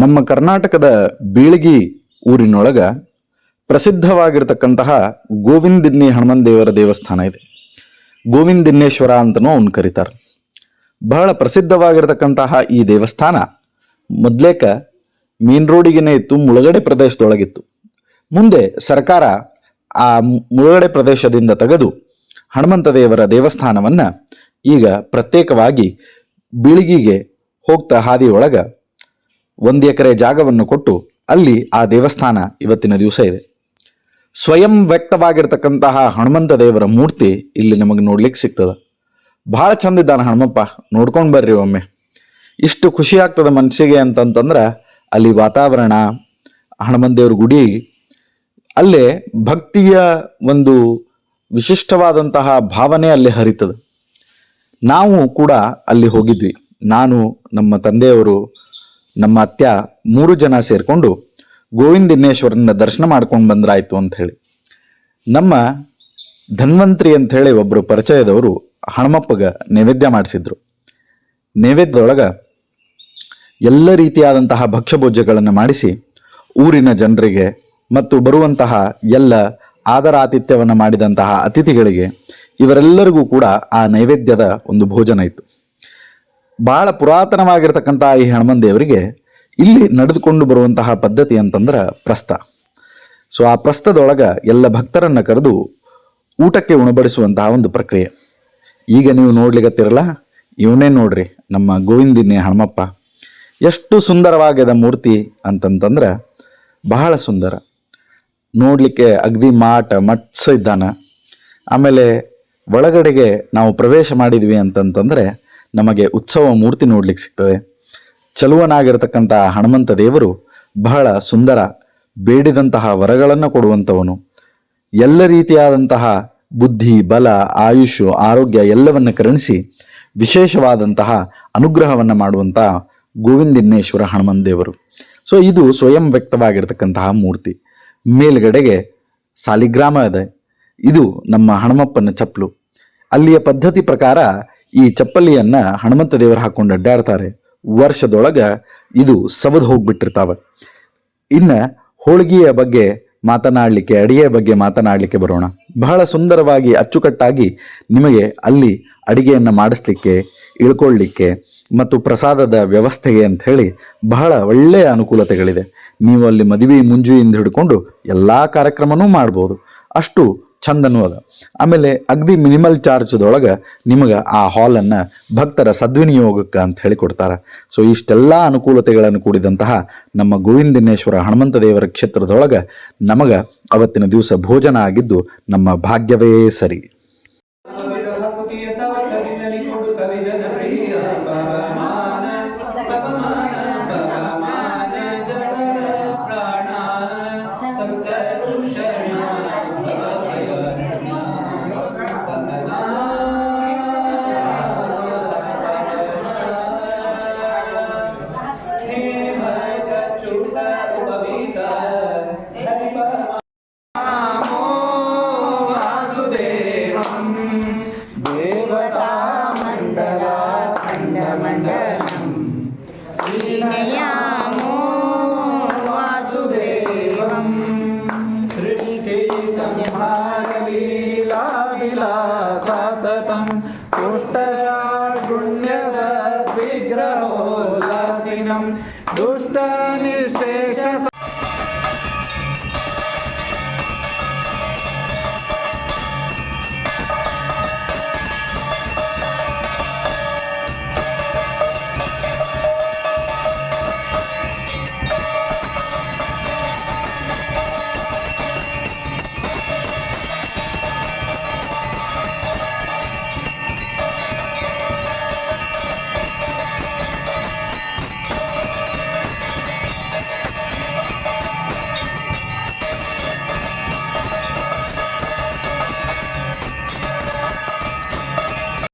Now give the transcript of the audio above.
ನಮ್ಮ ಕರ್ನಾಟಕದ ಬೀಳಗಿ ಊರಿನೊಳಗ ಪ್ರಸಿದ್ಧವಾಗಿರ್ತಕ್ಕಂತಹ ಗೋವಿಂದಿನ್ನಿ ಹನುಮನ್ ದೇವರ ದೇವಸ್ಥಾನ ಇದೆ. ಗೋವಿಂದಿನ್ನೇಶ್ವರ ಅಂತನೂ ಅವನು ಕರೀತಾರೆ. ಬಹಳ ಪ್ರಸಿದ್ಧವಾಗಿರ್ತಕ್ಕಂತಹ ಈ ದೇವಸ್ಥಾನ ಮೊದ್ಲೇಕ ಮೇನ್ ರೋಡಿಗೆನೇ ಇತ್ತು, ಮುಳುಗಡೆ ಪ್ರದೇಶದೊಳಗಿತ್ತು. ಮುಂದೆ ಸರ್ಕಾರ ಆ ಮುಳುಗಡೆ ಪ್ರದೇಶದಿಂದ ತೆಗೆದು ಹನುಮಂತ ದೇವರ ದೇವಸ್ಥಾನವನ್ನ ಈಗ ಪ್ರತ್ಯೇಕವಾಗಿ ಬೀಳಿಗಿಗೆ ಹೋಗ್ತಾ ಹಾದಿಯೊಳಗ ಒಂದು ಎಕರೆ ಜಾಗವನ್ನು ಕೊಟ್ಟು ಅಲ್ಲಿ ಆ ದೇವಸ್ಥಾನ ಇವತ್ತಿನ ದಿವಸ ಇದೆ. ಸ್ವಯಂ ವ್ಯಕ್ತವಾಗಿರ್ತಕ್ಕಂತಹ ಹನುಮಂತ ದೇವರ ಮೂರ್ತಿ ಇಲ್ಲಿ ನಮಗೆ ನೋಡ್ಲಿಕ್ಕೆ ಸಿಗ್ತದೆ. ಬಹಳ ಚಂದ ಇದ್ದಾನೆ ಹನುಮಪ್ಪ, ನೋಡ್ಕೊಂಡು ಬರ್ರಿ ಒಮ್ಮೆ. ಇಷ್ಟು ಖುಷಿ ಆಗ್ತದೆ ಮನಸ್ಸಿಗೆ ಅಂತಂತಂದ್ರ ಅಲ್ಲಿ ವಾತಾವರಣ, ಹನುಮಂತ ದೇವ್ರ ಗುಡಿ, ಅಲ್ಲೇ ಭಕ್ತಿಯ ಒಂದು ವಿಶಿಷ್ಟವಾದಂತಹ ಭಾವನೆ ಅಲ್ಲಿ ಹರಿತದೆ. ನಾವು ಕೂಡ ಅಲ್ಲಿ ಹೋಗಿದ್ವಿ. ನಾನು, ನಮ್ಮ ತಂದೆಯವರು ನಮ್ಮ ಅತ್ಯ ಮೂರು ಜನ ಸೇರಿಕೊಂಡು ಗೋವಿಂದಿನೇಶ್ವರನ ದರ್ಶನ ಮಾಡ್ಕೊಂಡು ಬಂದ್ರಾಯ್ತು ಅಂತ ಹೇಳಿ. ನಮ್ಮ ಧನ್ವಂತ್ರಿ ಅಂತ ಹೇಳಿ ಒಬ್ಬರು ಪರಿಚಯದವರು ಹಣಮಪ್ಪಗ ನೈವೇದ್ಯ ಮಾಡಿಸಿದ್ರು. ನೈವೇದ್ಯದೊಳಗ ಎಲ್ಲ ರೀತಿಯಾದಂತಹ ಭಕ್ಷ್ಯಭೋಜ್ಯಗಳನ್ನು ಮಾಡಿಸಿ ಊರಿನ ಜನರಿಗೆ ಮತ್ತು ಬರುವಂತಹ ಎಲ್ಲ ಆದರ ಆತಿಥ್ಯವನ್ನು ಮಾಡಿದಂತಹ ಅತಿಥಿಗಳಿಗೆ ಇವರೆಲ್ಲರಿಗೂ ಕೂಡ ಆ ನೈವೇದ್ಯದ ಒಂದು ಭೋಜನ ಇತ್ತು. ಬಹಳ ಪುರಾತನವಾಗಿರ್ತಕ್ಕಂಥ ಈ ಹನುಮನ್ ದೇವರಿಗೆ ಇಲ್ಲಿ ನಡೆದುಕೊಂಡು ಬರುವಂತಹ ಪದ್ಧತಿ ಅಂತಂದ್ರೆ ಪ್ರಸ್ತ ಸೊ ಆ ಪ್ರಸ್ತದೊಳಗೆ ಎಲ್ಲ ಭಕ್ತರನ್ನ ಕರೆದು ಊಟಕ್ಕೆ ಉಣಬಡಿಸುವಂತಹ ಒಂದು ಪ್ರಕ್ರಿಯೆ. ಈಗ ನೀವು ನೋಡ್ಲಿಕ್ಕತ್ತಿರಲ್ಲ ಇವನೇ ನೋಡ್ರಿ ನಮ್ಮ ಗೋವಿಂದಿನಿ ಹನುಮಪ್ಪ. ಎಷ್ಟು ಸುಂದರವಾಗ್ಯದ ಮೂರ್ತಿ ಅಂತಂತಂದ್ರೆ ಬಹಳ ಸುಂದರ. ನೋಡಲಿಕ್ಕೆ ಅಗ್ದಿ ಮಾಟ ಮಟ್ಸ ಇದ್ದಾನೆ. ಆಮೇಲೆ ಒಳಗಡೆಗೆ ನಾವು ಪ್ರವೇಶ ಮಾಡಿದ್ವಿ ಅಂತಂತಂದ್ರೆ ನಮಗೆ ಉತ್ಸವ ಮೂರ್ತಿ ನೋಡ್ಲಿಕ್ಕೆ ಸಿಗ್ತದೆ. ಚಲುವನಾಗಿರ್ತಕ್ಕಂಥ ಹನುಮಂತ ದೇವರು ಬಹಳ ಸುಂದರ ಬೇಡಿದಂತಹ ವರಗಳನ್ನು ಕೊಡುವಂಥವನು ಎಲ್ಲ ರೀತಿಯಾದಂತಹ ಬುದ್ಧಿ, ಬಲ, ಆಯುಷ್, ಆರೋಗ್ಯ ಎಲ್ಲವನ್ನ ಕರುಣಿಸಿ ವಿಶೇಷವಾದಂತಹ ಅನುಗ್ರಹವನ್ನು ಮಾಡುವಂಥ ಗೋವಿಂದಿನ್ನೇಶ್ವರ ಹನುಮನ್ ದೇವರು. ಸೊ ಇದು ಸ್ವಯಂ ವ್ಯಕ್ತವಾಗಿರ್ತಕ್ಕಂತಹ ಮೂರ್ತಿ. ಮೇಲ್ಗಡೆಗೆ ಸಾಲಿಗ್ರಾಮ ಇದೆ. ಇದು ನಮ್ಮ ಹನುಮಪ್ಪನ ಚಪ್ಪಲು ಅಲ್ಲಿಯ ಪದ್ಧತಿ ಪ್ರಕಾರ ಈ ಚಪ್ಪಲಿಯನ್ನ ಹನುಮಂತ ದೇವರು ಹಾಕೊಂಡು ಅಡ್ಡಾಡ್ತಾರೆ. ವರ್ಷದೊಳಗ ಇದು ಸವದು ಹೋಗ್ಬಿಟ್ಟಿರ್ತಾವ. ಇನ್ನ ಹೋಳಿಗೆಯ ಬಗ್ಗೆ ಮಾತನಾಡಲಿಕ್ಕೆ, ಅಡಿಗೆಯ ಬಗ್ಗೆ ಮಾತನಾಡಲಿಕ್ಕೆ ಬರೋಣ. ಬಹಳ ಸುಂದರವಾಗಿ, ಅಚ್ಚುಕಟ್ಟಾಗಿ ನಿಮಗೆ ಅಲ್ಲಿ ಅಡಿಗೆಯನ್ನು ಮಾಡಿಸ್ಲಿಕ್ಕೆ ಇಳ್ಕೊಳ್ಳಿಕ್ಕೆ ಮತ್ತು ಪ್ರಸಾದದ ವ್ಯವಸ್ಥೆಗೆ ಹೇಳಿ ಬಹಳ ಒಳ್ಳೆಯ ಅನುಕೂಲತೆಗಳಿದೆ. ನೀವು ಅಲ್ಲಿ ಮದುವೆ ಮುಂಜುವೆಯಿಂದ ಹಿಡ್ಕೊಂಡು ಎಲ್ಲ ಕಾರ್ಯಕ್ರಮನೂ ಮಾಡ್ಬೋದು. ಅಷ್ಟು ಚಂದನೂ ಅದ. ಆಮೇಲೆ ಅಗ್ದಿ ಮಿನಿಮಲ್ ಚಾರ್ಜ್ದೊಳಗೆ ನಿಮಗೆ ಆ ಹಾಲನ್ನು ಭಕ್ತರ ಸದ್ವಿನಿಯೋಗಕ್ಕೆ ಅಂತ ಹೇಳಿ ಕೊಡ್ತಾರೆ. ಸೊ ಇಷ್ಟೆಲ್ಲ ಅನುಕೂಲತೆಗಳನ್ನು ಕೂಡಿದಂತಹ ನಮ್ಮ ಗೋವಿಂದಿನೇಶ್ವರ ಹನುಮಂತ ದೇವರ ಕ್ಷೇತ್ರದೊಳಗೆ ನಮಗೆ ಅವತ್ತಿನ ದಿವಸ ಭೋಜನ ಆಗಿದ್ದು ನಮ್ಮ ಭಾಗ್ಯವೇ ಸರಿ. सृष्टिसंहारलीलाविलासाततं पुष्टषाड्गुण्यसद्विग्रहोल्लासिनं दुष्टनिष्टेष्ट